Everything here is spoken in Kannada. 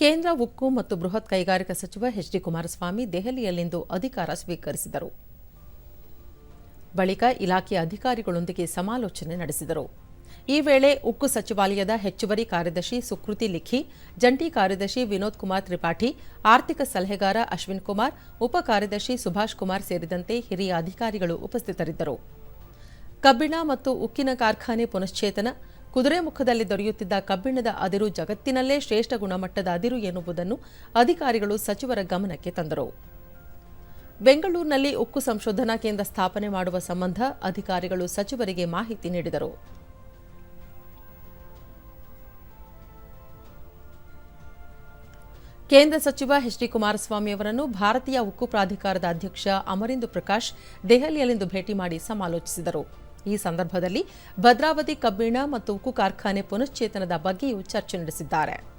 ಕೇಂದ್ರ ಉಕ್ಕು ಮತ್ತು ಬೃಹತ್ ಕೈಗಾರಿಕಾ ಸಚಿವ ಎಚ್ ಡಿ ಕುಮಾರಸ್ವಾಮಿ ದೆಹಲಿಯಲ್ಲಿಂದು ಅಧಿಕಾರ ಸ್ವೀಕರಿಸಿದರು. ಬಳಿಕ ಇಲಾಖೆಯ ಅಧಿಕಾರಿಗಳೊಂದಿಗೆ ಸಮಾಲೋಚನೆ ನಡೆಸಿದರು. ಈ ವೇಳೆ ಉಕ್ಕು ಸಚಿವಾಲಯದ ಹೆಚ್ಚುವರಿ ಕಾರ್ಯದರ್ಶಿ ಸುಕೃತಿ ಲಿಖಿ, ಜಂಟಿ ಕಾರ್ಯದರ್ಶಿ ವಿನೋದ್ ಕುಮಾರ್ ತ್ರಿಪಾಠಿ, ಆರ್ಥಿಕ ಸಲಹೆಗಾರ ಅಶ್ವಿನ್ ಕುಮಾರ್, ಉಪ ಕಾರ್ಯದರ್ಶಿ ಸುಭಾಷ್ ಕುಮಾರ್ ಸೇರಿದಂತೆ ಹಿರಿಯ ಅಧಿಕಾರಿಗಳು ಉಪಸ್ಥಿತರಿದ್ದರು. ಕಬ್ಬಿಣ ಮತ್ತು ಉಕ್ಕಿನ ಕಾರ್ಖಾನೆ ಪುನಶ್ಚೇತನ ಕುದುರೆಮುಖದಲ್ಲಿ ದೊರೆಯುತ್ತಿದ್ದ ಕಬ್ಬಿಣದ ಅದಿರು ಜಗತ್ತಿನಲ್ಲೇ ಶ್ರೇಷ್ಠ ಗುಣಮಟ್ಟದ ಅದಿರು ಎನ್ನುವುದನ್ನು ಅಧಿಕಾರಿಗಳು ಸಚಿವರ ಗಮನಕ್ಕೆ ತಂದರು. ಬೆಂಗಳೂರಿನಲ್ಲಿ ಉಕ್ಕು ಸಂಶೋಧನಾ ಕೇಂದ್ರ ಸ್ಥಾಪನೆ ಮಾಡುವ ಸಂಬಂಧ ಅಧಿಕಾರಿಗಳು ಸಚಿವರಿಗೆ ಮಾಹಿತಿ ನೀಡಿದರು. ಕೇಂದ್ರ ಸಚಿವ ಎಚ್ ಡಿ ಕುಮಾರಸ್ವಾಮಿ ಅವರನ್ನು ಭಾರತೀಯ ಉಕ್ಕು ಪ್ರಾಧಿಕಾರದ ಅಧ್ಯಕ್ಷ ಅಮರಿಂದು ಪ್ರಕಾಶ್ ದೆಹಲಿಯಲ್ಲಿಂದು ಭೇಟಿ ಮಾಡಿ ಸಮಾಲೋಚಿಸಿದರು. ಈ ಸಂದರ್ಭದಲ್ಲಿ ಭದ್ರಾವತಿ ಕಬ್ಬಿಣ ಮತ್ತು ಉಕ್ಕು ಕಾರ್ಖಾನೆ ಪುನಶ್ಚೇತನದ ಬಗ್ಗೆಯೂ ಚರ್ಚೆ ನಡೆಸಿದ್ದಾರೆ.